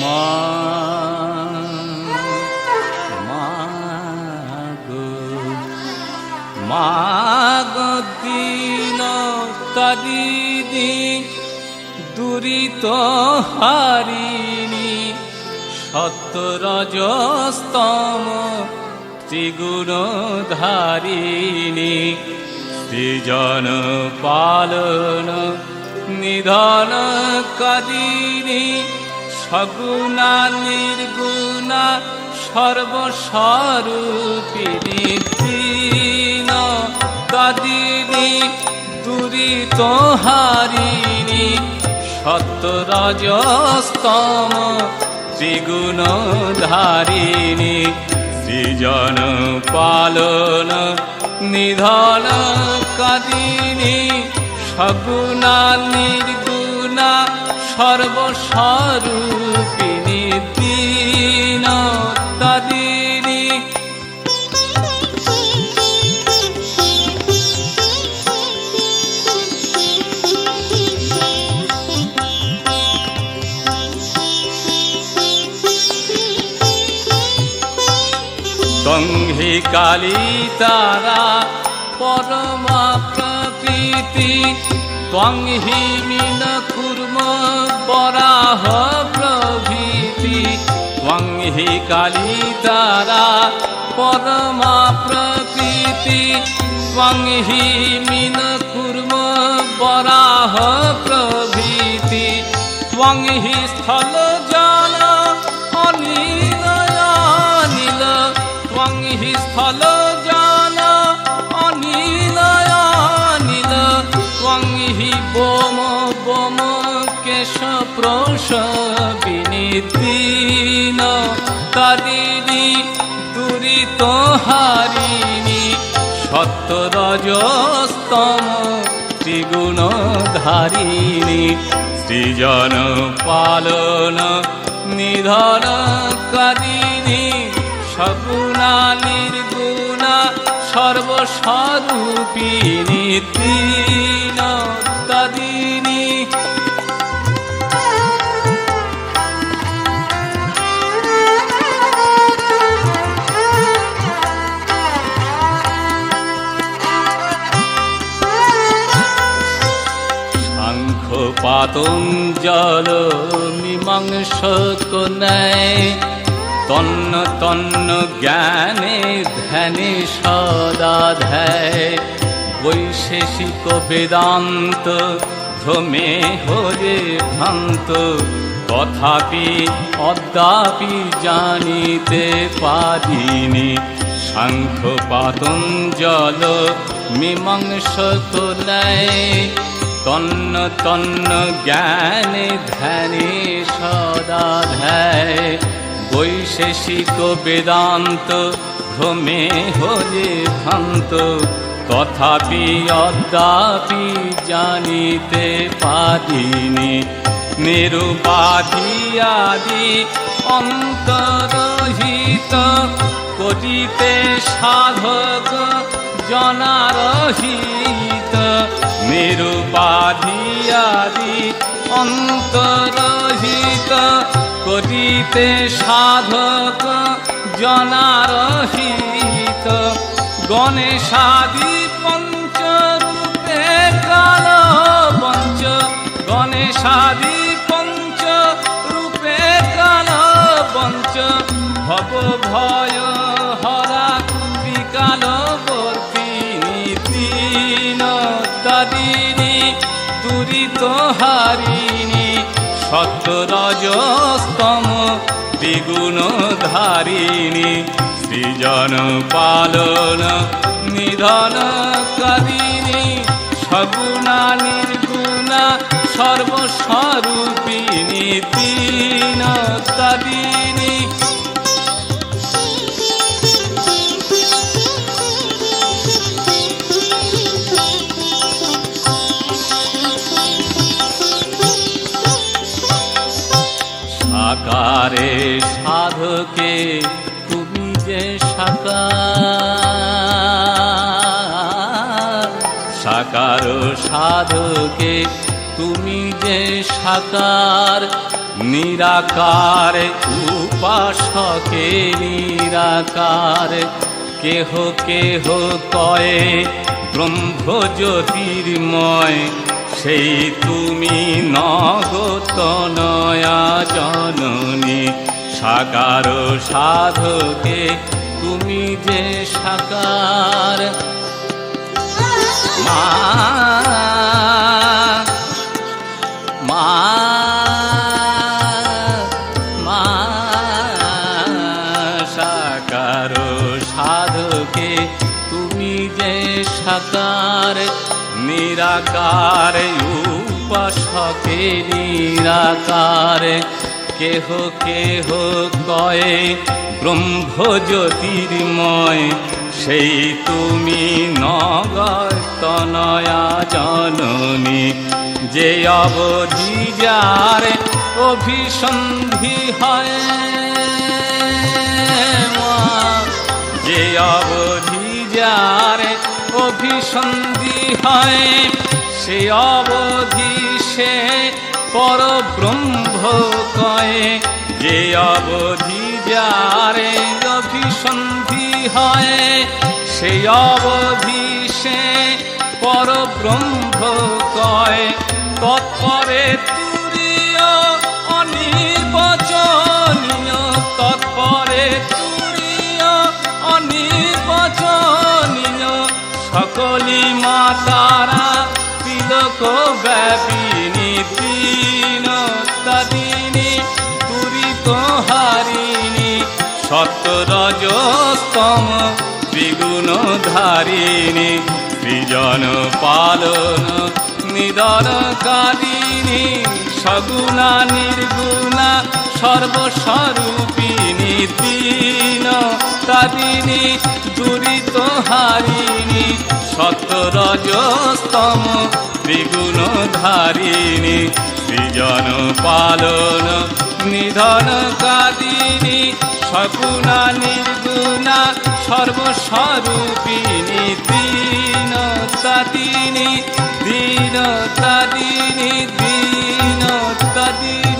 মা মা গো মা গো দিন তদিদি দুরিত হারিণী, সত্যরজস্তম ত্রিগুণ ধারিণী সৃজন পালন নিধন কদিনী সগুণা, নির্গুণা সর্বস্বরূপিণী দীন কদিনী দুরিত হারিণী সত্যরজস্তম ত্রিগুণ ধারিণী সৃজন পালন নিধন কাদিনী, সগুণা, নির্গুণা সর্বস্বরূপিণী দীন তাদিনী তংহি কালী তারা পরমা প্রকৃতি ত্বংহি মিন কুর্ম বরাহ প্রভৃতি। ত্বংহি কালী তারা পরমা প্রকৃতি। ত্বংহি মিন কুর্ম বরাহ প্রভৃতি। ত্বংহি স্থল জল অনিল অনিল ত্বং স্থল কেশ প্রস বিনিদিন তাদিনী দুরিত হারিণী সত্যরজস্তম ত্রিগুণ ধারিণী সৃজন পালন নিধন কাদিনী, সগুণা নির্গুণা সর্বস্বরূপিণী পাতঞ্জল মীমাংস নেয় তন্ন তন্ন জ্ঞানে ধ্যানে সদা ধ্যায়। বৈশেষিক বেদান্ত ভ্রমে হরে ভ্রান্ত। তথাপি অদ্যাপি জানিতে পারিনি। শঙ্খ পাতঞ্জল মীমাংস নেয় তন্ন তন্ন জ্ঞানে ধ্যানে সদা ধ্যায়। বৈশেষিক বেদান্ত ভ্রমে হলে ভ্রান্ত। তথাপি অদ্যাপি জানিতে পারিনি। নিরুপাধি আদি অন্তরহিত করিতে সাধক জনারহিত। নিরুপাধি আদি অন্তরহিত করিতে সাধক জনারহিত। গণেশাদি পঞ্চরূপে কাল পঞ্চ গণেশাদি পঞ্চ রূপে কাল পঞ্চ ভব ভয় হরা হারিণী সত্যরজস্তম দ্বিগুণ ধারিণী সৃজন পালন নিধন কারিণী সগুণা নির্গুণা সর্বস্বরূপিণী দীন তাদিনী সাকারে সাধকে তুমি যে সাকার সাকার সাধকে তুমি যে সাকার, নিরাকার উপাসকে নিরাকার, কেহ কেহ কয়ে ব্রহ্ম জ্যোতির্ময় সেই তুমি নগত নয়া জননী সাকার সাধকে তুমি যে সাকার মা মা মা সাকার সাধকে তুমি যে সাকার নিরাকার, উপাসকে নিরাকার। কেহ কেহ কয়ে ব্রহ্ম সেই তুমি নগতনয়া জননী। যে অবধি যার অভিসন্ধি হয় যে অবধি যার অভিসন্ধি হয়, সে অবধি সে পর ব্রহ্ম কয়ে। যে অবধি যার অভিসন্ধি হয়, সে অবধি সে পর ব্রহ্ম কয়। তৎপরে তুরীয় সত্যরজস্তম দ্বিগুণ ধারিণী সৃজন পালন নিদন কারিণী সগুণা নির্গুণা সর্বস্বরূপিণী দীন তাদিনী দুরিত হারিণী সত্যরজস্তম দ্বিগুণ ধারিণী সৃজন পালন নিধন কাদিনী সগুণা নির্গুণা, সর্বস্বরূপিণী দীন তাদিনী দীন তাদিনী দীন তাদিনী